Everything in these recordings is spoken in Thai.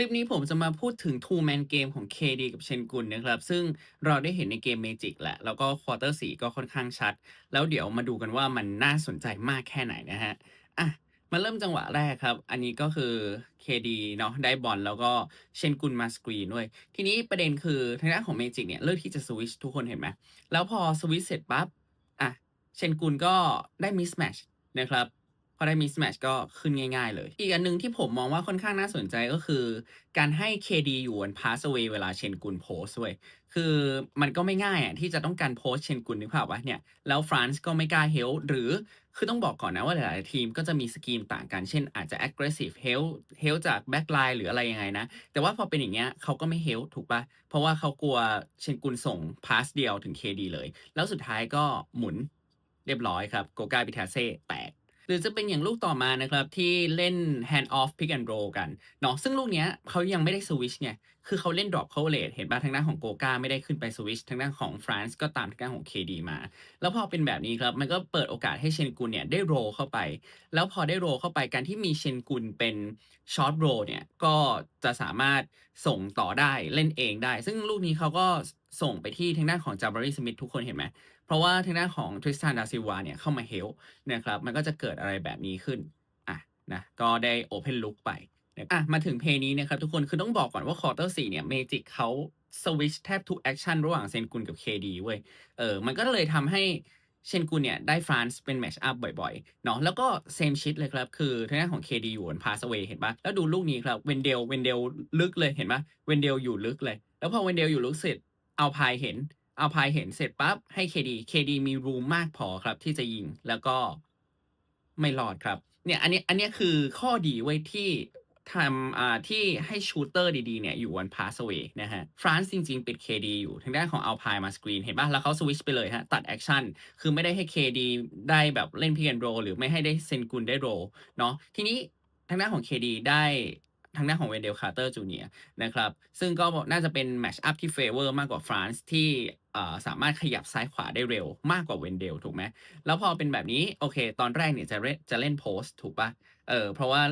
ลิปนี้ผมจะมาพูดถึง Two Man เกมของ KD กับเชนกุนนะครับ ซึ่งเราได้เห็นในเกม Magic แหละ แล้วก็ควอเตอร์สีก็ค่อนข้างชัด แล้วเดี๋ยวมาดูกันว่ามันน่าสนใจมากแค่ไหนนะฮะ อะ มาเริ่มจังหวะแรกครับ อันนี้ก็คือ KD เนาะได้บอลแล้วก็เชนกุนมาสกรีนด้วย ทีนี้ประเด็นคือทางด้านของ Magic เนี่ยเลือกที่จะสวิชทุกคนเห็นไหม แล้วพอสวิชเสร็จปั๊บ อะ เชนกุนก็ได้มิสแมชนะครับ อได้มิสแมชก็ขึ้นง่ายๆเลย อีกอันหนึ่งที่ผมมองว่าค่อนข้างน่าสนใจก็คือ การให้ KD อยู่บน pass away เวลาเชนกุนโพสเว้ยคือมันก็ไม่ง่ายอะที่จะต้องการโพสเชนกุนนึกภาพวะเนี่ยแล้วฟรานซ์ก็ไม่กล้าเฮลหรือคือต้องบอกก่อนนะว่าหลายๆทีมก็จะมีสกีมต่างกันเช่นอาจจะ aggressive help help จาก backline หรืออะไรยังไงนะ แต่ว่าพอเป็นอย่างเงี้ยเขาก็ไม่ help ถูกปะเพราะว่าเขากลัวเชนกุนส่ง pass เดียวถึง KD เลย แล้วสุดท้ายก็หมุนเรียบร้อยครับโกกาบิทาเซ่แตก รือจะเป็นอย่างลูกต่อมานะครับ ที่เล่น hand off pick and roll กันเนาะซึ่งลูกเนี้ยเขายังไม่ได้สวิชไงคือเขาเล่น drop เข้าเลทเห็นป่ะทางด้านของโกกาไม่ได้ขึ้นไปสวิชทางด้านของฟรานซ์ก็ตามทางด้านของ KD มา แล้วพอเป็นแบบนี้ครับ มันก็เปิดโอกาสให้เชนกุนเนี่ยได้โรลเข้าไป แล้วพอได้โรลเข้าไปการที่มีเชนกุนเป็นช็อตโรเนี่ยก็จะสามารถส่งต่อได้เล่นเองได้ ซึ่งลูกนี้เขาก็ ส่งไปที่ทางด้านของจาบารีสมิธทุกคนเห็นไหม เพราะว่าทางด้านของทริสตานดาซิวาเนี่ยเข้ามาเฮลนะครับ มันก็จะเกิดอะไรแบบนี้ขึ้น อะนะ ก็ได้โอเพนลุกไปอะมาถึงเพลย์นี้นะครับทุกคน คือต้องบอกก่อนว่าคอร์เตอร์สี่เนี่ยเมจิกเขาสวิชแทบทุกแอคชั่นระหว่างเซนกุนกับ KD เว้ย เออ มันก็เลยทำให้เชนกุนเนี่ยได้ฟรานซ์เป็นแมชอัพบ่อยๆ เนาะแล้วก็เซมชิดเลยครับ คือทางด้านของ KD อยู่บนพาสเวย์เห็นปะแล้วดูลูกนี้ครับเวนเดลเวนเดลลึกเลยเห็นปะเวนเดลอยู่ลึกเลย แล้วพอเวนเดลอยู่ลึกเสร็จ เอาพายเห็น เอาพายเห็นเสร็จปั๊บให้ KD KD มีรูมมากพอครับ ที่จะยิงแล้วก็ไม่รอดครับ เนี่ยอันนี้อันนี้คือข้อดีไว้ที่ทำอ่าที่ให้ชูเตอร์ดีๆเนี่ยอยู่วันพาสเวย์นะฮะฟรานซ์จริง ๆ ปิด KD อยู่ทางด้านของเอาพายมาสกรีนเห็นป่ะแล้วเขาสวิชไปเลยฮะตัดแอคชั่นคือไม่ได้ให้ KD ได้แบบเล่นพิกแอนโรหรือไม่ให้ได้เซนกุนได้โรเนาะทีนี้ทางด้านของ KD ได้ ทางด้านของเวนเดลคาร์เตอร์จูเนียนะครับ ซึ่งก็น่าจะเป็นแมชอัพที่เฟเวอร์มากกว่าฟรานซ์ที่สามารถขยับซ้ายขวาได้เร็วมากกว่าเวนเดลถูกไหม แล้วพอเป็นแบบนี้ โอเค ตอนแรกเนี่ยจะเล่นจะเล่นโพสถูกปะเออเพราะว่า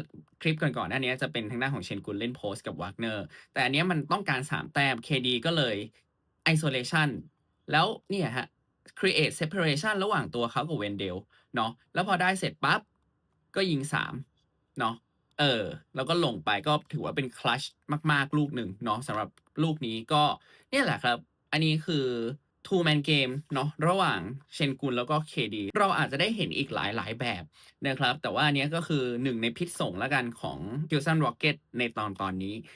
คลิปก่อนๆหน้านี้จะเป็นทางด้านของเชนกุลเล่นโพสกับวากเนอร์ แต่อันนี้มันต้องการ 3 แต้ม KD ก็เลย isolation แล้วเนี่ยฮะ create separation ระหว่างตัวเขากับเวนเดลเนาะแล้วพอได้เสร็จปั๊บก็ยิง3เนาะ เออ แล้วก็ลงไปก็ถือว่าเป็นคลัชมาก ๆ ลูกหนึ่งเนาะสำหรับลูกนี้ก็เนี่ยแหละครับ อันนี้คือ two man game เนาะระหว่างเชนกุนแล้วก็เคดีเราอาจจะได้เห็นอีกหลายหลายแบบนะครับ แต่ว่าอันเนี้ยก็คือหนึ่งในพิษสงแล้วกันของ Houston Rocket ในตอนตอนนี้